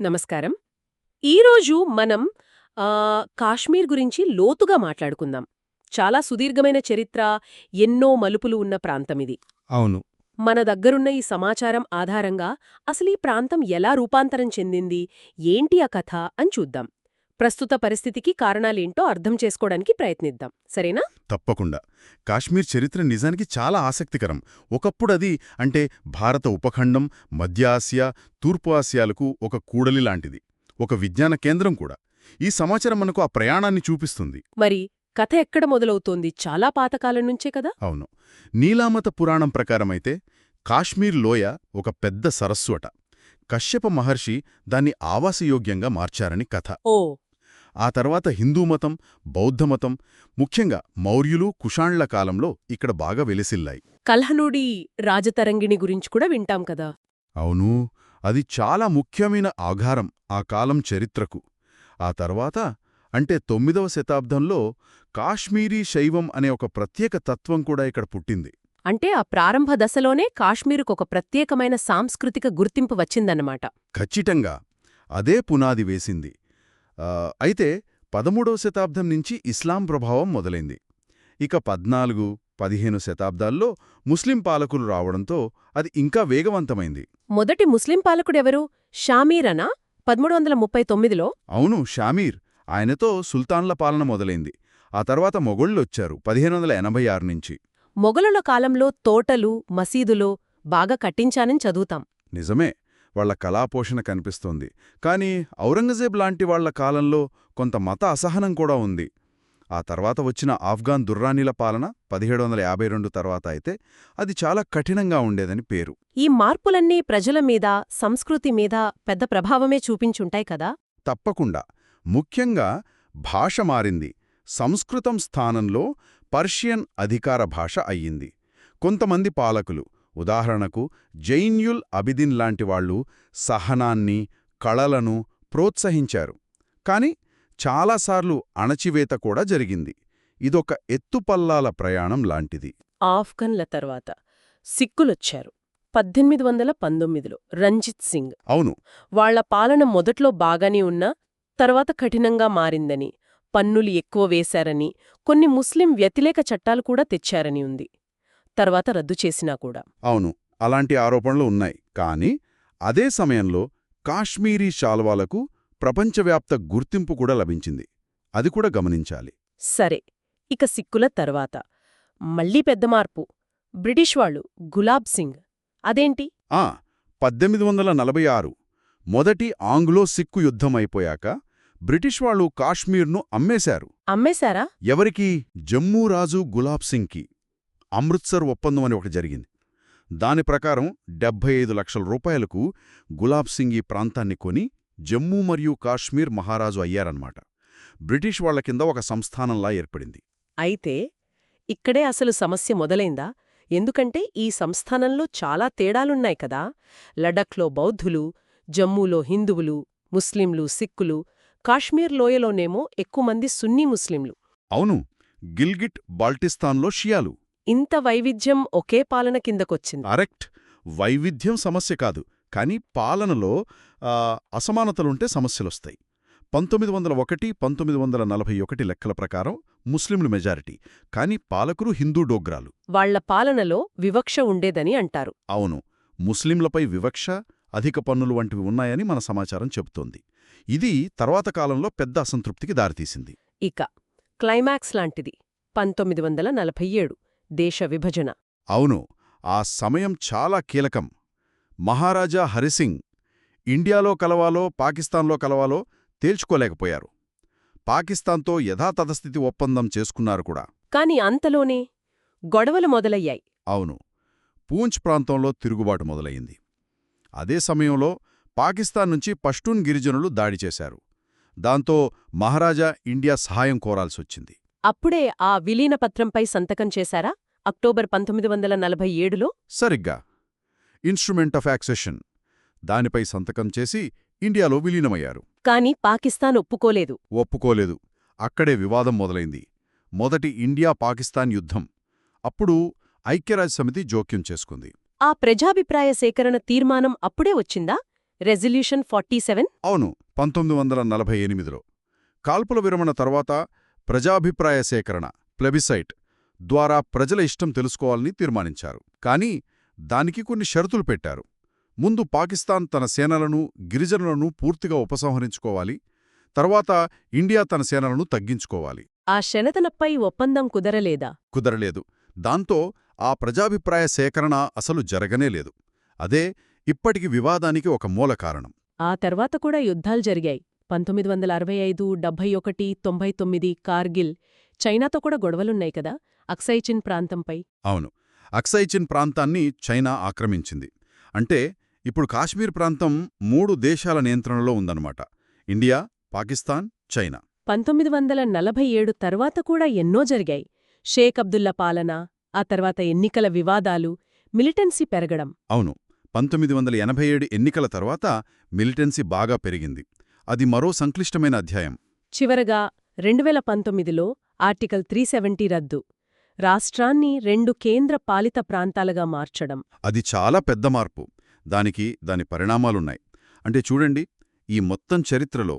నమస్కారం. ఈరోజు మనం కాశ్మీర్ గురించి లోతుగా మాట్లాడుకుందాం. చాలా సుదీర్ఘమైన చరిత్ర ఎన్నో మలుపులు ఉన్న ప్రాంతం ఇది అవును. మన దగ్గరున్న ఈ సమాచారం ఆధారంగా అసలు ఈ ప్రాంతం ఎలా రూపాంతరం చెందింది ఏంటి ఆ కథ అని చూద్దాం. ప్రస్తుత పరిస్థితికి కారణాలేంటో అర్థం చేసుకోవడానికి ప్రయత్నిద్దాం. సరేనా? తప్పకుండా. కాశ్మీర్ చరిత్ర నిజానికి చాలా ఆసక్తికరం. ఒకప్పుడు అది అంటే భారత ఉపఖండం మధ్య ఆసియా తూర్పు ఆసియాలకు ఒక కూడలి లాంటిది. ఒక విజ్ఞాన కేంద్రం కూడా. ఈ సమాచారం మనకు ఆ ప్రయాణాన్ని చూపిస్తుంది. మరి కథ ఎక్కడ మొదలవుతోంది? చాలా పాతకాలం నుంచే కదా? అవును. నీలామత పురాణం ప్రకారమైతే కాశ్మీర్ లోయ ఒక పెద్ద సరస్సు అట. కశ్యప మహర్షి దాన్ని ఆవాసయోగ్యంగా మార్చారని కథ. ఓ ఆ తర్వాత హిందూ మతం బౌద్ధమతం ముఖ్యంగా మౌర్యులు కుషాణ్ల కాలంలో ఇక్కడ బాగా వెలిసిల్లాయి. కల్హనుడి రాజతరంగిణి గురించి కూడా వింటాం కదా. అవును అది చాలా ముఖ్యమైన ఆధారం ఆ కాలం చరిత్రకు. ఆ తర్వాత అంటే తొమ్మిదవ శతాబ్దంలో కాశ్మీరీ శైవం అనే ఒక ప్రత్యేక తత్వం కూడా ఇక్కడ పుట్టింది. అంటే ఆ ప్రారంభ దశలోనే కాశ్మీరుకు ఒక ప్రత్యేకమైన సాంస్కృతిక గుర్తింపు వచ్చిందన్నమాట. ఖచ్చితంగా అదే పునాది వేసింది. అయితే పదమూడవ శతాబ్దం నుంచి ఇస్లాం ప్రభావం మొదలైంది. ఇక పద్నాలుగు పదిహేను శతాబ్దాల్లో ముస్లిం పాలకులు రావడంతో అది ఇంకా వేగవంతమైంది. మొదటి ముస్లిం పాలకుడెవరు? షామీరనా? పదమూడు వందల ముప్పై తొమ్మిదిలో? అవును షామీర్. ఆయనతో సుల్తాన్ల పాలన మొదలైంది. ఆ తర్వాత మొగళ్ళొచ్చారు పదిహేను వందల ఎనభై ఆరు నుంచి. మొఘలుల కాలంలో తోటలు మసీదులు బాగా కట్టించానని చదువుతాం. నిజమే. వాళ్ళ కళాపోషణ కనిపిస్తోంది. కానీ ఔరంగజేబ్ లాంటి వాళ్ళ కాలంలో కొంత మత అసహనం కూడా ఉంది. ఆ తర్వాత వచ్చిన ఆఫ్ఘాన్ దుర్రానీల పాలన పదిహేడు వందల యాభై రెండు తర్వాత అయితే అది చాలా కఠినంగా ఉండేదని పేరు. ఈ మార్పులన్నీ ప్రజల మీద సంస్కృతి మీద పెద్ద ప్రభావమే చూపించుంటాయి కదా? తప్పకుండా. ముఖ్యంగా భాష మారింది. సంస్కృతం స్థానంలో పర్షియన్ అధికార భాష అయ్యింది. కొంతమంది పాలకులు ఉదాహరణకు జైన్యుల్ అబిదిన్ లాంటి వాళ్ళు సహనాన్ని కళలను ప్రోత్సహించారు. కాని చాలాసార్లు అణచివేత కూడా జరిగింది. ఇదొక ఎత్తుపల్లాల ప్రయాణం లాంటిది. ఆఫ్ఘన్ల తర్వాత సిక్కులొచ్చారు. పద్దెనిమిది వందల పంతొమ్మిదిలో రంజిత్ సింగ్. అవును. వాళ్ళ పాలన మొదట్లో బాగానే ఉన్నా తర్వాత కఠినంగా మారిందని పన్నులు ఎక్కువ వేశారని కొన్ని ముస్లిం వ్యతిరేక చట్టాలు కూడా తెచ్చారని ఉంది. తర్వాత రద్దు చేసినా కూడా. అవును అలాంటి ఆరోపణలు ఉన్నాయి. కానీ అదే సమయంలో కాశ్మీరీ శాల్వాలకు ప్రపంచవ్యాప్త గుర్తింపు కూడా లభించింది. అది కూడా గమనించాలి. సరే ఇక సిక్కుల తర్వాత. మళ్ళీ పెద్ద మార్పు. బ్రిటిష్ వాళ్ళు గులాబ్ సింగ్. అదేంటి? ఆ పద్దెనిమిది వందల నలభై ఆరు. మొదటి ఆంగ్లో సిక్కు యుద్ధం అయిపోయాక బ్రిటిష్ వాళ్ళు కాశ్మీర్ను అమ్మేశారు. అమ్మేశారా? ఎవరికి? జమ్మూ రాజు గులాబ్ సింగ్కి. అమృత్సర్ ఒప్పందం అని ఒకటి జరిగింది. దాని ప్రకారం డెబ్బై ఐదు లక్షల రూపాయలకు గులాబ్ సింగ్ ఈ ప్రాంతాన్ని కొని జమ్మూ మరియు కాశ్మీర్ మహారాజు అయ్యారన్నమాట. బ్రిటిష్ వాళ్ళ కింద ఒక సంస్థానంలా ఏర్పడింది. అయితే ఇక్కడే అసలు సమస్య మొదలైందా? ఎందుకంటే ఈ సంస్థానంలో చాలా తేడాలున్నాయి కదా. లడఖ్లో బౌద్ధులు జమ్మూలో హిందువులు ముస్లింలు సిక్కులు కాశ్మీర్ లోయలోనేమో ఎక్కువ మంది సున్నీ ముస్లింలు. అవును గిల్గిట్ బాల్టిస్తాన్లో షియాలు. ఇంత వైవిధ్యం ఒకే పాలన కిందకొచ్చింది. కరెక్ట్. వైవిధ్యం సమస్య కాదు. కానీ పాలనలో అసమానతలుంటే సమస్యలొస్తాయి. పంతొమ్మిది వందల ఒకటి పంతొమ్మిది వందల నలభై ఒకటి లెక్కల ప్రకారం ముస్లింలు మెజారిటీ. కానీ పాలకులు హిందూ డోగ్రాలు. వాళ్ళ పాలనలో వివక్ష ఉండేదని అంటారు. అవును. ముస్లింలపై వివక్ష అధిక పన్నులు వంటివి ఉన్నాయని మన సమాచారం చెబుతోంది. ఇది తర్వాత కాలంలో పెద్ద అసంతృప్తికి దారితీసింది. ఇక క్లైమాక్స్ లాంటిది. పంతొమ్మిది వందల నలభై ఏడు. దేశ విభజన. అవును ఆ సమయం చాలా కీలకం. మహారాజా హరిసింగ్ ఇండియాలో కలవాలో పాకిస్తాన్లో కలవాలో తేల్చుకోలేకపోయారు. పాకిస్తాన్తో యథాతథస్థితి ఒప్పందం చేసుకున్నారు కూడా. కాని అంతలోనే గొడవలు మొదలయ్యాయి. అవును పూంచ్ ప్రాంతంలో తిరుగుబాటు మొదలయింది అదే సమయంలో పాకిస్తాన్ నుంచి పష్తూన్ గిరిజనులు దాడి చేశారు. దాంతో మహారాజా ఇండియా సహాయం కోరాల్సొచ్చింది. అప్పుడే ఆ విలీనపత్రంపై సంతకం చేశారా? అక్టోబర్ పంతొమ్మిది వందల నలభై ఏడులో? సరిగ్గా. Instrument of accession. దానిపై సంతకం చేసి ఇండియాలో విలీనమయ్యారు. కాని పాకిస్తాన్ ఒప్పుకోలేదు. ఒప్పుకోలేదు. అక్కడే వివాదం మొదలైంది. మొదటి ఇండియా పాకిస్తాన్ యుద్ధం. అప్పుడు ఐక్యరాజ్యసమితి జోక్యం చేసుకుంది. ఆ ప్రజాభిప్రాయ సేకరణ తీర్మానం అప్పుడే వచ్చిందా? Resolution forty seven? అవును పంతొమ్మిది వందల నలభై ఎనిమిదిలో. కాల్పుల విరమణ తర్వాత ప్రజాభిప్రాయ సేకరణ ప్లెబిసైట్ ద్వారా ప్రజల ఇష్టం తెలుసుకోవాలని తీర్మానించారు. కానీ దానికి కొన్ని షరతులు పెట్టారు. ముందు పాకిస్తాన్ తన సేనలను గిరిజనులను పూర్తిగా ఉపసంహరించుకోవాలి. తర్వాత ఇండియా తన సేనలను తగ్గించుకోవాలి. ఆ శనతనపై ఒప్పందం కుదరలేదా? కుదరలేదు. దాంతో ఆ ప్రజాభిప్రాయ సేకరణ అసలు జరగనే లేదు. అదే ఇప్పటికి వివాదానికి ఒక మూల కారణం. ఆ తర్వాత కూడా యుద్ధాలు జరిగాయి. పంతొమ్మిది వందల అరవై ఐదు డెబ్బై ఒకటి తొంభై తొమ్మిది కార్గిల్ చైనాతో కూడా గొడవలున్నాయి కదా అక్సైచిన్ ప్రాంతంపై. అవును. అక్సైచిన్ ప్రాంతాన్ని చైనా ఆక్రమించింది. అంటే ఇప్పుడు కాశ్మీర్ ప్రాంతం మూడు దేశాల నియంత్రణలో ఉందన్నమాట. India Pakistan China. పంతొమ్మిది వందల నలభై ఏడు తర్వాత కూడా ఎన్నో జరిగాయి. షేక్ అబ్దుల్లా పాలన ఆ తర్వాత ఎన్నికల వివాదాలు మిలిటెన్సీ పెరగడం. అవును. పంతొమ్మిది వందల ఎనభై ఏడు ఎన్నికల తర్వాత మిలిటెన్సీ బాగా పెరిగింది. అది మరో సంక్లిష్టమైన అధ్యాయం. చివరగా రెండువేల పంతొమ్మిదిలో ఆర్టికల్ త్రీ సెవెంటీ రద్దు. రాష్ట్రాన్ని రెండు కేంద్ర పాలిత ప్రాంతాలుగా మార్చడం. అది చాలా పెద్ద మార్పు. దానికి దాని పరిణామాలున్నాయి. అంటే చూడండి ఈ మొత్తం చరిత్రలో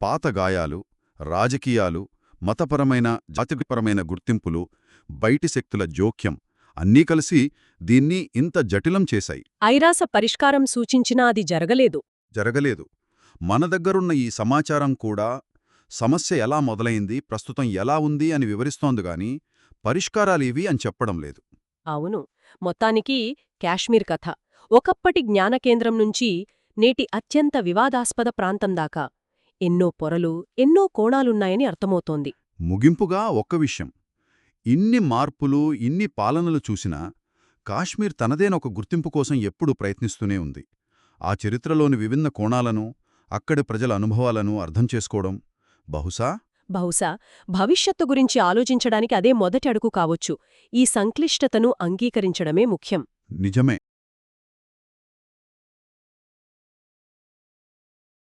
పాత గాయాలు రాజకీయాలు మతపరమైన జాతిపరమైన గుర్తింపులు బయటి శక్తుల జోక్యం అన్నీ కలిసి దీన్ని ఇంత జటిలం చేశాయి. ఐరాస పరిష్కారం సూచించినా అది జరగలేదు. జరగలేదు. మన దగ్గరున్న ఈ సమాచారం కూడా సమస్య ఎలా మొదలైంది ప్రస్తుతం ఎలా ఉంది అని వివరిస్తోంది గాని పరిష్కారాలేవి అని చెప్పడం లేదు. అవును. మొత్తానికి కాశ్మీర్ కథ. ఒకప్పటి జ్ఞానకేంద్రం నుంచి నేటి అత్యంత వివాదాస్పద ప్రాంతం దాకా ఎన్నో పొరలు ఎన్నో కోణాలున్నాయని అర్థమవుతోంది. ముగింపుగా ఒక్క విషయం. ఇన్ని మార్పులు ఇన్ని పాలనలు చూసినా కాశ్మీర్ తనదేన ఒక గుర్తింపు కోసం ఎప్పుడూ ప్రయత్నిస్తూనే ఉంది. ఆ చరిత్రలోని విభిన్న కోణాలను అక్కడి ప్రజల అనుభవాలను అర్థం చేసుకోవడం. బహుశా? బహుశా. భవిష్యత్తు గురించి ఆలోచించడానికి అదే మొదటి అడుగు కావచ్చు. ఈ సంక్లిష్టతను అంగీకరించడమే ముఖ్యం. నిజమే.